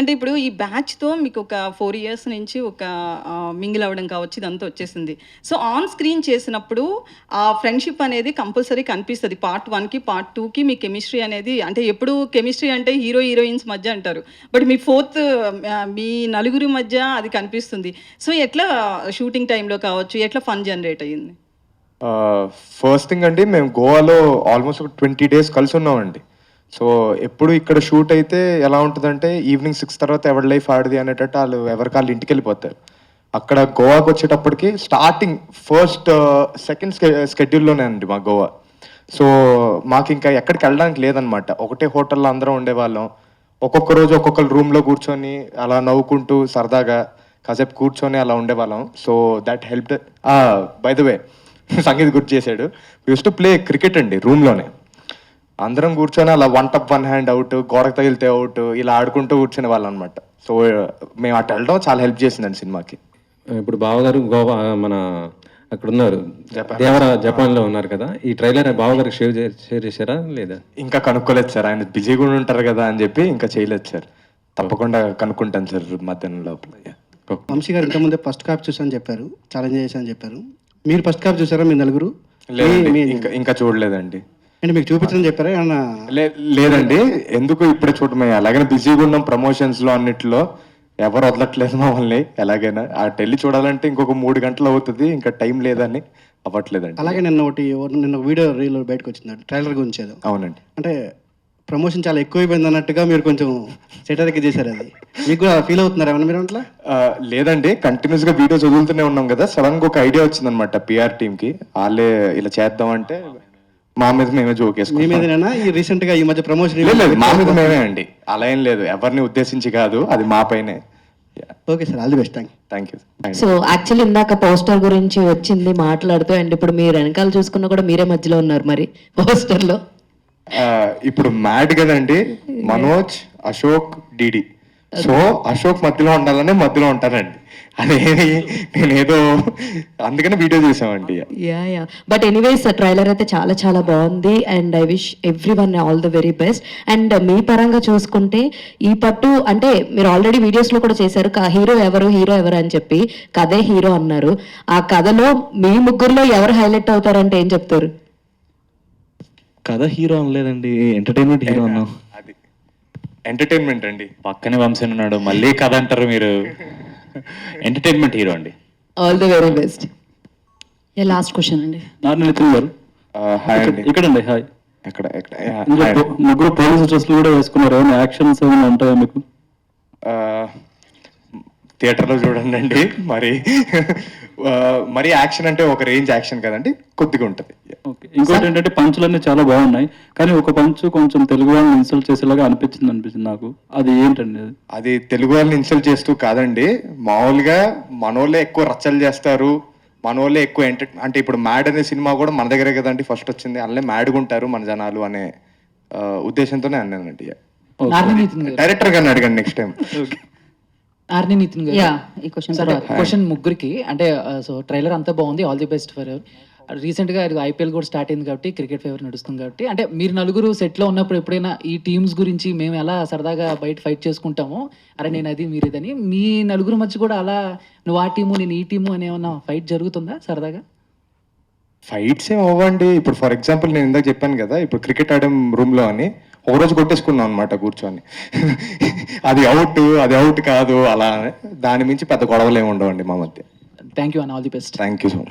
అంటే ఇప్పుడు ఈ బ్యాచ్తో మీకు ఒక ఫోర్ ఇయర్స్ నుంచి ఒక మింగిల్ అవ్వడం కావచ్చు ఇదంతా వచ్చేసింది. సో ఆన్ స్క్రీన్ చేసినప్పుడు ఆ ఫ్రెండ్షిప్ అనేది కంపల్సరీ కనిపిస్తుంది. పార్ట్ వన్కి పార్ట్ టూకి మీ కెమిస్ట్రీ అనేది అంటే ఎప్పుడు కెమిస్ట్రీ అంటే హీరో హీరోయిన్స్ మధ్య అంటారు. బట్ మీ ఫోర్త్ మీ నలుగురి మధ్య అది కనిపిస్తుంది. సో ఎట్లా షూటింగ్ టైంలో కావచ్చు ఎట్లా ఫన్ జనరేట్ అయ్యింది? ఫస్ట్ థింగ్ అండి మేము గోవాలో ఆల్మోస్ట్ ఒక ట్వంటీ డేస్ కలిసి ఉన్నామండి. సో ఎప్పుడు ఇక్కడ షూట్ అయితే ఎలా ఉంటుందంటే ఈవినింగ్ సిక్స్ తర్వాత ఎవరి లైఫ్ ఆడది అనేటట్టు వాళ్ళు ఎవరికి వాళ్ళు ఇంటికి వెళ్ళిపోతారు. అక్కడ గోవాకి వచ్చేటప్పటికి స్టార్టింగ్ ఫస్ట్ సెకండ్ స్కెడ్యూల్లోనే అండి మా గోవా. సో మాకు ఇంకా ఎక్కడికి వెళ్ళడానికి లేదనమాట. ఒకటే హోటల్లో అందరం ఉండేవాళ్ళం. ఒక్కొక్క రోజు ఒక్కొక్కరు రూమ్లో కూర్చొని అలా నవ్వుకుంటూ సరదాగా కాసేపు కూర్చొని అలా ఉండేవాళ్ళం. So that help by the way Sangeeth గుర్తు చేశాడు. యూస్ టు ప్లే క్రికెట్ అండి రూమ్లోనే. అందరం కూర్చొని అలా వన్ టప్ వన్ హ్యాండ్ అవుట్ గోడకు తగిలితే అవుట్ ఇలా ఆడుకుంటూ కూర్చునే వాళ్ళం అనమాట సో మేము అటు వెళ్ళడం చాలా హెల్ప్ చేసిందండి సినిమాకి. ఇప్పుడు బావగారు గోవా మన అక్కడ ఉన్నారు దేవర జపాన్లో ఉన్నారు కదా. ఈ ట్రైలర్ బావగారికి షేర్ షేర్ చేశారా లేదా? ఇంకా కనుక్కోలేదు సార్. ఆయన బిజీగా కూడా ఉంటారు కదా అని చెప్పి ఇంకా చేయలేదు సార్. తప్పకుండా కనుక్కుంటాను సార్ మధ్యాహ్నం లోపల. వంశీ గారు ఇంతకుముందే ఫస్ట్ కాపీ చూసాను చెప్పారు. ఛాలెంజ్ చేశాను చెప్పారు. మీరు ఫస్ట్ కాపీ చూసారా మీ నలుగురు? ఇంకా చూడలేదండి. అంటే మీకు చూపించడం చెప్పారా? ఏమన్నా లేదండి. ఎందుకు ఇప్పుడే చూడమే అలాగనే బిజీగా ఉన్నాం ప్రమోషన్స్లో అన్నిట్లో. ఎవరు వదలట్లేదు మమ్మల్ని. ఎలాగైనా. ఆ టెల్లి చూడాలంటే ఇంకొక మూడు గంటలు అవుతుంది. ఇంకా టైం లేదని అవ్వట్లేదండి. అలాగే నిన్న ఒకటి నిన్న వీడియో రీల్ బయటకు వచ్చింది. ట్రైలర్ గురించి ఏదో. అవునండి. అంటే ప్రమోషన్ చాలా ఎక్కువైపోయింది అన్నట్టుగా మీరు కొంచెం సెటర్కి చేశారు అది. మీకు కూడా ఫీల్ అవుతున్నారు ఏమన్నా మీరు అట్లా? లేదండి. కంటిన్యూస్గా వీడియోస్ వదులుతూనే ఉన్నాం కదా. సడన్గా ఒక ఐడియా వచ్చిందనమాట పిఆర్ టీమ్కి. వాళ్ళే ఇలా చేద్దాం అంటే మా మీద మేమే మీ జోకేసుకున్నాం మీదనేనా? ఈ రీసెంట్గా ఈ మధ్య ప్రమోషన్ లేదు, లేదు మా మీద మేమే అండి. అలా ఏం లేదు. ఎవరిని ఉద్దేశించి కాదు అది మా పైనే. Okay sir all the best thank thank you so actually ఇందాక పోస్టర్ గురించి వచ్చింది మాట్లాడుతూ అండ్ ఇప్పుడు మీరు వెనకాల చూసుకున్నా కూడా మీరే మధ్యలో ఉన్నారు మరి పోస్టర్లో. ఆ, ఇప్పుడు మ్యాడ్ కదండి మనోజ్ అశోక్ డిడి. సో అశోక్ మధ్యలో ఉండాలనే మధ్యలో ఉంటానండి అదేమి నేనేదో అందుకనే వీడియో చేసామండి. Yeah yeah but anyways trailer అయితే చాలా చాలా బాగుంది. And I wish everyone all the very best and మీ పరంగా చూసుకుంటే ఈ పట్టు అంటే మీరు ఆల్రెడీ వీడియోస్లో కూడా చేశారు. హీరో ఎవరు హీరో ఎవరు అని చెప్పి కథే హీరో అన్నారు. ఆ కథలో మీ ముగ్గురులో ఎవరు హైలైట్ అవుతారంటే ఏం చెప్తారు? కథ హీరో అనలేదండి. ఎంటర్టైన్మెంట్ హీరో అన్నాం. ఎంటర్టైన్మెంట్ అండి. పక్కనే వంశన్ ఉన్నాడు మళ్ళీ కథ అంటారు మీరు. ఎంటర్టైన్మెంట్ హీరో అండి. All the very best last question అండి. నారాయణ నితిన్ గారు. హాయ్ అండి. ఇక్కడండి హాయ్ ఎక్కడ ఎక్కడ ఇందులో హాయ్. పో- ముగ్గురు పోలీస్ డ్రెస్లు కూడా వేసుకున్నారు. ఏమైనా యాక్షన్స్ ఏమైనా ఉంటాయా మీకు? ఆ, థియేటర్లో చూడండి అండి మరి. మరి యాక్షన్ అంటే ఒక రేంజ్ యాక్షన్ కదండి కొద్దిగా ఉంటుంది. ఓకే. ఇంకోటి ఏంటంటే పంచులన్నీ చాలా బాగున్నాయి కానీ ఒక పంచు కొంచెం తెలుగు వాళ్ళని ఇన్సల్ట్ చేసేలాగా అనిపించింది అనిపించింది నాకు. అది ఏంటండి అది? తెలుగు వాళ్ళని ఇన్సల్ట్ చేస్తూ కాదండి మామూలుగా మనోళ్ళే ఎక్కువ రచ్చలు చేస్తారు మనోళ్ళే ఎక్కువ ఎంటర్ అంటే ఇప్పుడు మ్యాడ్ అనే సినిమా కూడా మన దగ్గరే కదండి ఫస్ట్ వచ్చింది అందులో మ్యాడ్గా ఉంటారు మన జనాలు అనే ఉద్దేశంతోనే అన్నానండి డైరెక్టర్ గారిని అడగండి నెక్స్ట్ టైం నార్ని నితిన్ గారు. యా ఈ క్వశ్చన్ సరే క్వశ్చన్ ముగ్గురికి అంటే సో ట్రైలర్ అంతా బాగుంది ఆల్ ది బెస్ట్ ఫర్ రీసెంట్గా ఐపీఎల్ కూడా స్టార్ట్ అయింది కాబట్టి క్రికెట్ ఫేవర్ నడుస్తుంది కాబట్టి అంటే మీరు నలుగురు సెట్లో ఉన్నప్పుడు ఎప్పుడైనా ఈ టీమ్స్ గురించి మేము ఎలా సరదాగా బయట ఫైట్ చేసుకుంటామో అరే నేను అది మీరు ఇదని మీ నలుగురు మధ్య కూడా అలా నువ్వు ఆ టీము నేను ఈ టీము అని ఏమన్నా ఫైట్ జరుగుతుందా సరదాగా? ఫైట్స్ ఏం అవ్వండి. ఇప్పుడు ఫర్ ఎగ్జాంపుల్ నేను ఇందాక చెప్పాను కదా ఇప్పుడు క్రికెట్ ఆడే రూమ్లో అని ఒక రోజు కొట్టేసుకున్నాం అనమాట కూర్చొని. అది అవుట్ అది అవుట్ కాదు అలా. దాని మించి పెద్ద గొడవలు ఏమి ఉండవండి మా మధ్య. థ్యాంక్ యూ అన్న all the best thank you so much